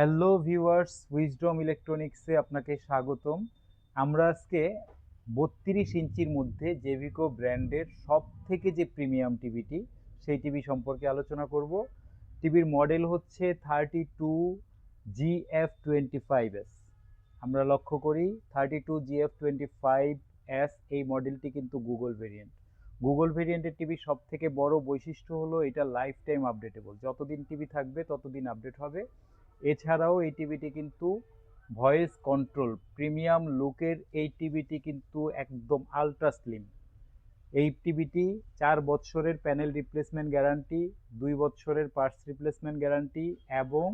Hello viewers, wisdom ইলেকট্রনিক্সে আপনাকে স্বাগতম। আমরা আজকে বত্রিশ ইঞ্চির মধ্যে জেভিকো ব্র্যান্ডের সব থেকে যে প্রিমিয়াম টিভিটি, সেই টিভি সম্পর্কে আলোচনা করব। টিভির মডেল হচ্ছে thirty two G F twenty five S. আমরা লক্ষ্য করি, thirty two G F twenty five S এই মডেলটি কিন্তু গুগল ভেরিয়েন্ট। গুগল ভেরিয়েন্টের টিভি সব থেকে বড় বৈশিষ্ট্য হলো, এটা লাইফ টাইম আপডেটেবল যতদিন টিভি থাকবে, ততদিন আপডেট হবে। এছাড়াও এই টিভিটি কিন্তু ভয়েস কন্ট্রোল, প্রিমিয়াম লুকের এই টিভিটি কিন্তু একদম আলট্রা স্লিম এই টিভিটি চার বছরের প্যানেল রিপ্লেসমেন্ট গ্যারান্টি দুই বছরের পার্টস রিপ্লেসমেন্ট গ্যারান্টি এবং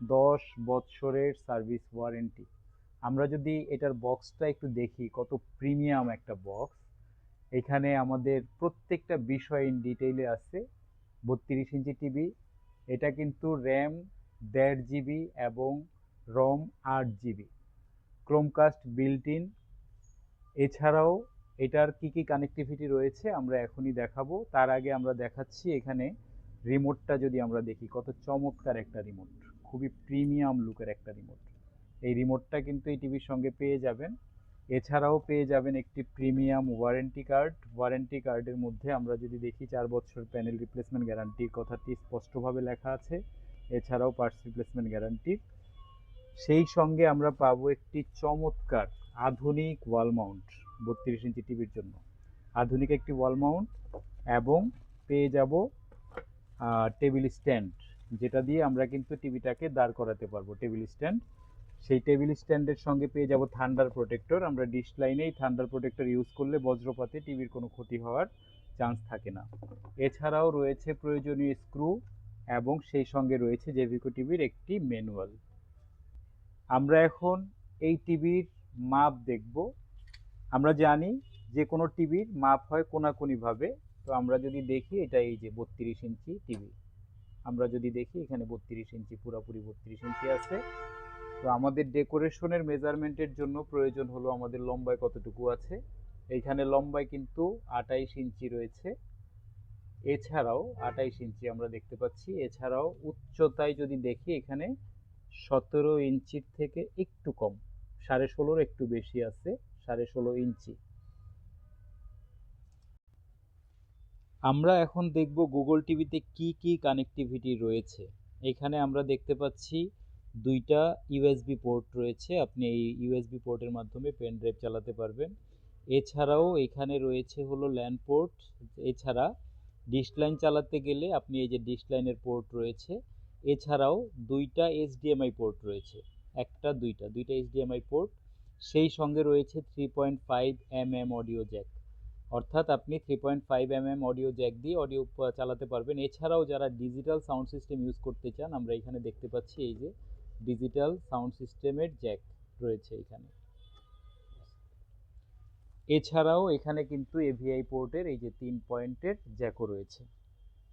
দশ বছরের সার্ভিস ওয়ারেন্টি আমরা যদি এটার বক্সটা একটু দেখি, কত প্রিমিয়াম একটা বক্স এখানে আমাদের প্রত্যেকটা বিষয় ইন ডিটেইলে আছে। বত্রিশ ইঞ্চি টিভি, এটা কিন্তু র্যাম দেড় জিবি এবং রম আট জিবি। ক্রোমকাস্ট বিল্ট ইন এছাড়াও এটার কি কি কানেক্টিভিটি রয়েছে আমরা এখনই দেখাবো। তার আগে আমরা দেখাচ্ছি এখানে রিমোটটা যদি আমরা দেখি, কত চমৎকার একটা রিমোট খুবই প্রিমিয়াম লুকের একটা রিমোট এই রিমোটটা কিন্তু এই টিভির সঙ্গে পেয়ে যাবেন। এছাড়াও পেয়ে যাবেন একটি প্রিমিয়াম ওয়ারেন্টি কার্ড ওয়ারেন্টি কার্ডের মধ্যে আমরা যদি দেখি, চার বছর প্যানেল রিপ্লেসমেন্ট গ্যারান্টির কথাটি স্পষ্টভাবে লেখা আছে। এছাড়াও পার্টস রিপ্লেসমেন্ট গ্যারান্টি সেই সঙ্গে আমরা পাবো একটি চমৎকার আধুনিক ওয়াল মাউন্ট বত্রিশ ইঞ্চি টিভির জন্য। আধুনিক একটি ওয়াল মাউন্ট এবং পেয়ে যাব টেবিল স্ট্যান্ড যেটা দিয়ে আমরা কিন্তু টিভিটাকে দাঁড় করাতে পারব টেবিল স্ট্যান্ড সেই টেবিল স্ট্যান্ডের সঙ্গে পেয়ে যাব থান্ডার প্রোটেক্টর আমরা ডিশ লাইনেই থান্ডার প্রোটেক্টর ইউজ করলে বজ্রপাতে টিভির কোনো ক্ষতি হওয়ার চান্স থাকে না। এছাড়াও রয়েছে প্রয়োজনীয় স্ক্রু এবং সেই সঙ্গে রয়েছে জেভিকো টিভির একটি ম্যানুয়াল আমরা এখন এই টিভির মাপ দেখব। আমরা জানি যে কোনো টিভির মাপ হয় কোনাকুনিভাবে। তো আমরা যদি দেখি, এটা এই যে বত্রিশ ইঞ্চি টিভি। আমরা যদি দেখি, এখানে বত্রিশ ইঞ্চি, পুরোপুরি বত্রিশ ইঞ্চি আছে। তো আমাদের ডেকোরেশনের মেজারমেন্টের জন্য প্রয়োজন হলো আমাদের লম্বায় কতটুকু আছে। এইখানে লম্বায় কিন্তু আটাইশ ইঞ্চি রয়েছে। এছাড়াও আটাইশ ইঞ্চি আমরা দেখতে পাচ্ছি। এছাড়াও উচ্চতায় যদি দেখি, এখানে সতেরো ইঞ্চির থেকে একটু কম, সাড়ে ষোলোর একটু বেশি আছে, সাড়ে ষোলো ইঞ্চি। আমরা এখন দেখব গুগল টিভিতে কি কি কানেক্টিভিটি রয়েছে। এখানে আমরা দেখতে পাচ্ছি দুইটা ইউএসবি পোর্ট রয়েছে, আপনি এই ইউএসবি পোর্টের মাধ্যমে পেন ড্রাইভ চালাতে পারবেন। এছাড়াও এখানে রয়েছে হলো ল্যান্ড পোর্ট এছাড়া ডিশ লাইন চালাতে গেলে আপনি এই যে ডিশ লাইনের পোর্ট রয়েছে, এছাড়াও দুইটা এইচডিএমআই পোর্ট রয়েছে, একটা, দুইটা দুইটা এইচডিএমআই পোর্ট সেই সঙ্গে রয়েছে three point five M M audio jack অর্থাৎ আপনি three point five M M audio jack দিয়ে অডিও চালাতে পারবেন। এছাড়াও যারা ডিজিটাল সাউন্ড সিস্টেম ইউজ করতে চান, আমরা এখানে দেখতে পাচ্ছি এই যে ডিজিটাল সাউন্ড সিস্টেমের জ্যাক রয়েছে এখানে। এছাড়াও এখানে কিন্তু এভিআই পোর্টের এই যে তিন পয়েন্টের জ্যাকও রয়েছে।